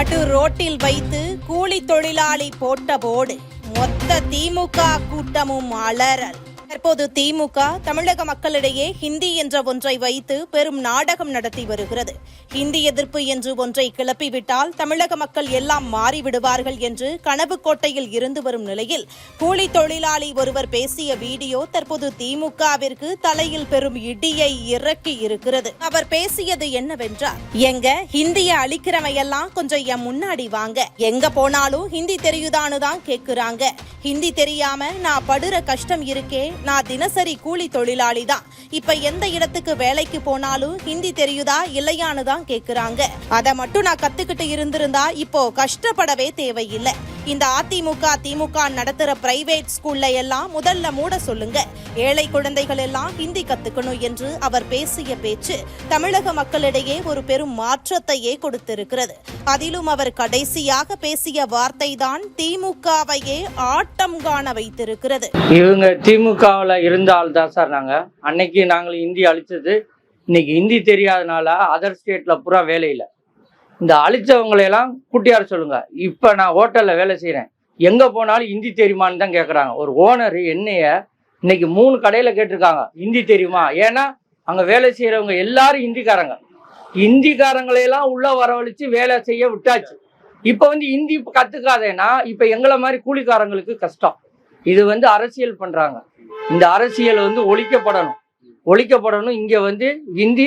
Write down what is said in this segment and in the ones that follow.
நடு ரோட்டில் வைத்து கூலி தொழிலாளி போட்ட போடு. மொத்த திமுக கூட்டமும் அலறல். தற்போது திமுக தமிழக மக்களிடையே ஹிந்தி என்ற ஒன்றை வைத்து பெரும் நாடகம் நடத்தி வருகிறது. ஹிந்தி எதிர்ப்பு என்று ஒன்றை கிளப்பிவிட்டால் தமிழக மக்கள் எல்லாம் மாறிவிடுவார்கள் என்று கனவு கோட்டையில் இருந்து வரும் நிலையில் கூலி தொழிலாளி ஒருவர் பேசிய வீடியோ தற்போது திமுகவிற்கு தலையில் பெரும் இடியை இறக்கி இருக்கிறது. அவர் பேசியது என்னவென்றால் எங்க ஹிந்திய அழிக்கிறவையெல்லாம் கொஞ்சம் என் முன்னாடி வாங்க. எங்க போனாலும் ஹிந்தி தெரியுதான்னு தான் கேக்குறாங்க. ஹிந்தி தெரியாம நான் படுற கஷ்டம் இருக்கே நான் தினசரி கூலி தொழிலாளி தான். இப்ப எந்த இடத்துக்கு வேலைக்கு போனாலும் ஹிந்தி தெரியுதா இல்லையான்னு தான் கேக்குறாங்க. அதை மட்டும் நான் கத்துக்கிட்டு இருந்திருந்தா இப்போ கஷ்டப்படவே தேவையில்லை. இந்த அதிமுக திமுக நடத்துற பிரைவேட் ஸ்கூல்ல எல்லாம் முதல்ல மூட சொல்லுங்க. ஏழை குழந்தைகள் எல்லாம் ஹிந்தி கத்துக்கணும் என்று அவர் பேசிய பேச்சு தமிழக மக்களிடையே ஒரு பெரும் மாற்றத்தையே கொடுத்திருக்கிறது. அதிலும் அவர் கடைசியாக பேசிய வார்த்தை தான் திமுகவையே ஆட்டம் காண வைத்திருக்கிறது. இவங்க திமுகவில் இருந்தால்தான் தான் சார் நாங்கள் அன்னைக்கு நாங்கள் ஹிந்தி அழிச்சது. இன்னைக்கு ஹிந்தி தெரியாதனால அதர் ஸ்டேட்டில் பூரா வேலையில். இந்த அழிச்சவங்களையெல்லாம் கூட்டியார சொல்லுங்க. இப்போ நான் ஹோட்டலில் வேலை செய்கிறேன் எங்கே போனாலும் ஹிந்தி தெரியுமான்னு தான் கேட்குறாங்க ஒரு ஓனர் என்னைய இன்னைக்கு மூணு கடையில் கேட்டிருக்காங்க. ஹிந்தி தெரியுமா? ஏன்னா அங்கே வேலை செய்கிறவங்க எல்லாரும் ஹிந்திக்காரங்க ஹிந்திக்காரங்களையெல்லாம் உள்ளே வரவழைச்சு வேலை செய்ய விட்டாச்சு. இப்போ வந்து ஹிந்தி கற்றுக்காதேன்னா இப்போ எங்களை மாதிரி கூலிக்காரங்களுக்கு கஷ்டம். இது வந்து அரசியல் பண்ணுறாங்க இந்த அரசியல் வந்து ஒழிக்கப்படணும். ஒழிக்கப்படணும். இங்கே வந்து ஹிந்தி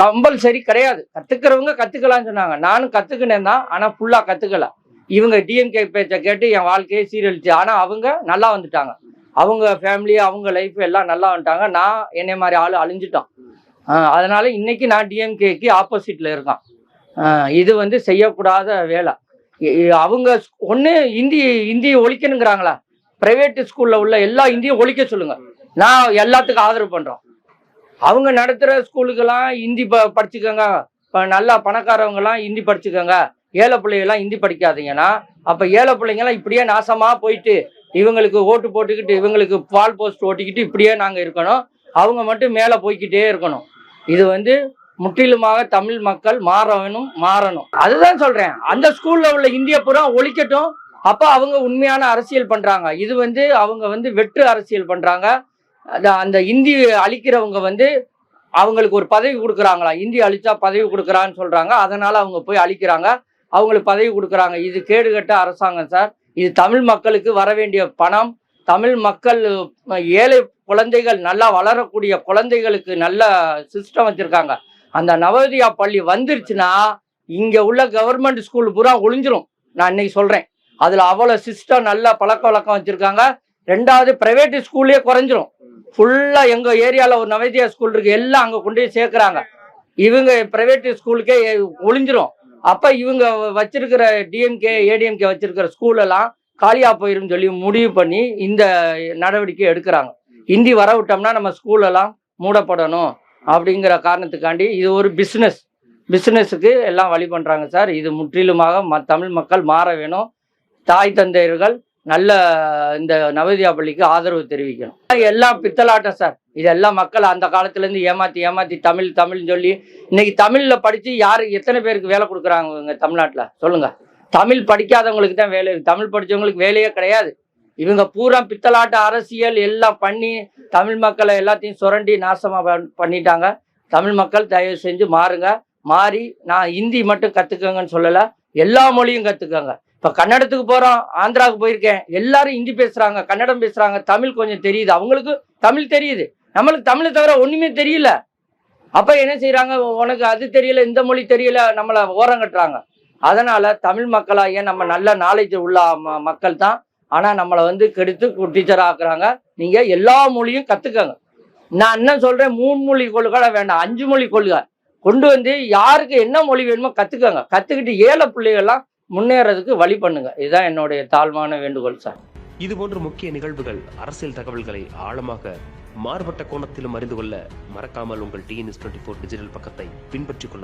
கம்பல்சரி கிடையாது. கத்துக்கிறவங்க கத்துக்கலாம்னு சொன்னாங்க. நானும் கத்துக்கினேன் தான். ஆனால் ஃபுல்லாக கத்துக்கல. இவங்க டிஎம்கே பேச்சை கேட்டு என் வாழ்க்கையை சீரழிச்சு. ஆனால் அவங்க நல்லா வந்துட்டாங்க. அவங்க ஃபேமிலி அவங்க லைஃப் எல்லாம் நல்லா வந்துட்டாங்க. நான் என்னை மாதிரி ஆள் அழிஞ்சிட்டான் ஆஹ் அதனால இன்னைக்கு நான் டிஎம்கேக்கு ஆப்போசிட்ல இருக்கேன். ஆஹ் இது வந்து செய்யக்கூடாத வேலை. அவங்க ஒன்று இந்தி இந்தியை ஒழிக்கணுங்கிறாங்களா? பிரைவேட் ஸ்கூலில் உள்ள எல்லா இந்தியும் ஒழிக்க சொல்லுங்க. நான் எல்லாத்துக்கும் ஆதரவு பண்ணுறோம் அவங்க நடத்துகிற ஸ்கூலுக்கெல்லாம் ஹிந்தி ப படிச்சுக்கோங்க. இப்போ நல்லா பணக்காரவங்கலாம் ஹிந்தி படிச்சுக்கோங்க. ஏழை பிள்ளைகள்லாம் ஹிந்தி படிக்காதீங்கன்னா அப்போ ஏழை பிள்ளைங்கெல்லாம் இப்படியே நாசமாக போயிட்டு இவங்களுக்கு ஓட்டு போட்டுக்கிட்டு இவங்களுக்கு பால் போஸ்ட் ஓட்டிக்கிட்டு இப்படியே நாங்கள் இருக்கணும். அவங்க மட்டும் மேலே போய்க்கிட்டே இருக்கணும். இது வந்து முற்றிலுமாக தமிழ் மக்கள் மாறணும் மாறணும். அதுதான் சொல்கிறேன் அந்த ஸ்கூலில் உள்ள இந்திய புறம் ஒழிக்கட்டும். அப்போ அவங்க உண்மையான அரசியல் பண்ணுறாங்க இது வந்து அவங்க வந்து வெற்று அரசியல் பண்ணுறாங்க அந்த- அந்த இந்தி அழிக்கிறவங்க வந்து அவங்களுக்கு ஒரு பதவி கொடுக்குறாங்களா? இந்தி அழிச்சா பதவி கொடுக்குறான்னு சொல்கிறாங்க அதனால் அவங்க போய் அழிக்கிறாங்க. அவங்களுக்கு பதவி கொடுக்குறாங்க. இது கேடுகட்ட அரசாங்கம் சார். இது தமிழ் மக்களுக்கு வர வேண்டிய பணம். தமிழ் மக்கள் ஏழை குழந்தைகள் நல்லா வளரக்கூடிய குழந்தைகளுக்கு நல்ல சிஸ்டம் வச்சுருக்காங்க. அந்த நவோதயா பள்ளி வந்துருச்சுன்னா இங்கே உள்ள கவர்மெண்ட் ஸ்கூல் பூரா ஒளிஞ்சிரும். நான் இன்னைக்கு சொல்கிறேன் அதில் அவ்வளோ சிஸ்டம் நல்ல பழக்க வழக்கம் வச்சுருக்காங்க. ரெண்டாவது பிரைவேட் ஸ்கூல்லே குறைஞ்சிரும். ஃபுல்லா எங்க ஏரியால ஒரு நவோதயா ஸ்கூல் இருக்கு. எல்லாம் அங்க கொண்டு போய் சேர்க்கறாங்க. இவங்க பிரைவேட் ஸ்கூலுக்கே ஒளிஞ்சிரும். அப்ப இவங்க வச்சிருக்கிற டிஎம்கே ஏடிஎம்கே வச்சிருக்கிற ஸ்கூல் எல்லாம் காலியா போயிரும் சொல்லி முடிவு பண்ணி இந்த நடவடிக்கை எடுக்கிறாங்க. ஹிந்தி வர விட்டோம்னா நம்ம ஸ்கூல் எல்லாம் மூடப்படணும் அப்படிங்கிற காரணத்துக்காண்டி இது ஒரு பிஸ்னஸ் பிஸ்னஸுக்கு எல்லாம் வழி பண்ணுறாங்க சார். இது முற்றிலுமாக ம தமிழ் மக்கள் மாற வேணும். தாய் தந்தையர்கள் நல்ல இந்த நவோதயா பள்ளிக்கு ஆதரவு தெரிவிக்கணும். எல்லாம் பித்தலாட்டம் சார். இதெல்லாம் மக்கள் அந்த காலத்துலேருந்து ஏமாற்றி ஏமாற்றி தமிழ் தமிழ்னு சொல்லி இன்னைக்கு தமிழில் படித்து யார் எத்தனை பேருக்கு வேலை கொடுக்குறாங்க இங்கே தமிழ்நாட்டில்? சொல்லுங்கள் தமிழ் படிக்காதவங்களுக்கு தான் வேலை தமிழ் படித்தவங்களுக்கு வேலையே கிடையாது. இவங்க பூரா பித்தலாட்ட அரசியல் எல்லாம் பண்ணி தமிழ் மக்களை எல்லாத்தையும் சுரண்டி நாசமாக பண்ணிட்டாங்க. தமிழ் மக்கள் தயவு செஞ்சு மாறுங்க. மாறி நான் ஹிந்தி மட்டும் கற்றுக்கங்கன்னு சொல்லலை. எல்லா மொழியும் கற்றுக்கங்க இப்போ கன்னடத்துக்கு போகிறோம் ஆந்திராவுக்கு போயிருக்கேன். எல்லாரும் ஹிந்தி பேசுகிறாங்க கன்னடம் பேசுகிறாங்க தமிழ் கொஞ்சம் தெரியுது. அவங்களுக்கு தமிழ் தெரியுது. நம்மளுக்கு தமிழை தவிர ஒன்றுமே தெரியல. அப்போ என்ன செய்கிறாங்க உனக்கு அது தெரியல இந்த மொழி தெரியல நம்மளை ஓரம் கட்டுறாங்க. அதனால தமிழ் மக்களாகிய நம்ம நல்ல நாலேஜ் உள்ள ம- மக்கள் தான்? ஆனால் நம்மளை வந்து கெடுத்து டீச்சர் ஆக்குறாங்க. நீங்கள் எல்லா மொழியும் கற்றுக்கங்க நான் என்ன சொல்கிறேன் மூணு மொழி கொள்கை வேண்டாம் அஞ்சு மொழி கொள்கை. கொண்டு வந்து யாருக்கு என்ன மொழி வேணுமோ கற்றுக்கங்க கற்றுக்கிட்டு ஏழை பிள்ளைகள்லாம் முன்னேறதுக்கு வழி பண்ணுங்க. இதுதான் என்னுடைய தாழ்வான வேண்டுகோள் சார். இது போன்ற முக்கிய நிகழ்வுகள் அரசியல் தகவல்களை ஆழமாக மாறுபட்ட கோணத்திலும் அறிந்து கொள்ள மறக்காமல் உங்கள் டிஎன்எஸ் டுவெண்ட்டி ஃபோர் டிஜிட்டல் பக்கத்தை பின்பற்றிக் கொள்ள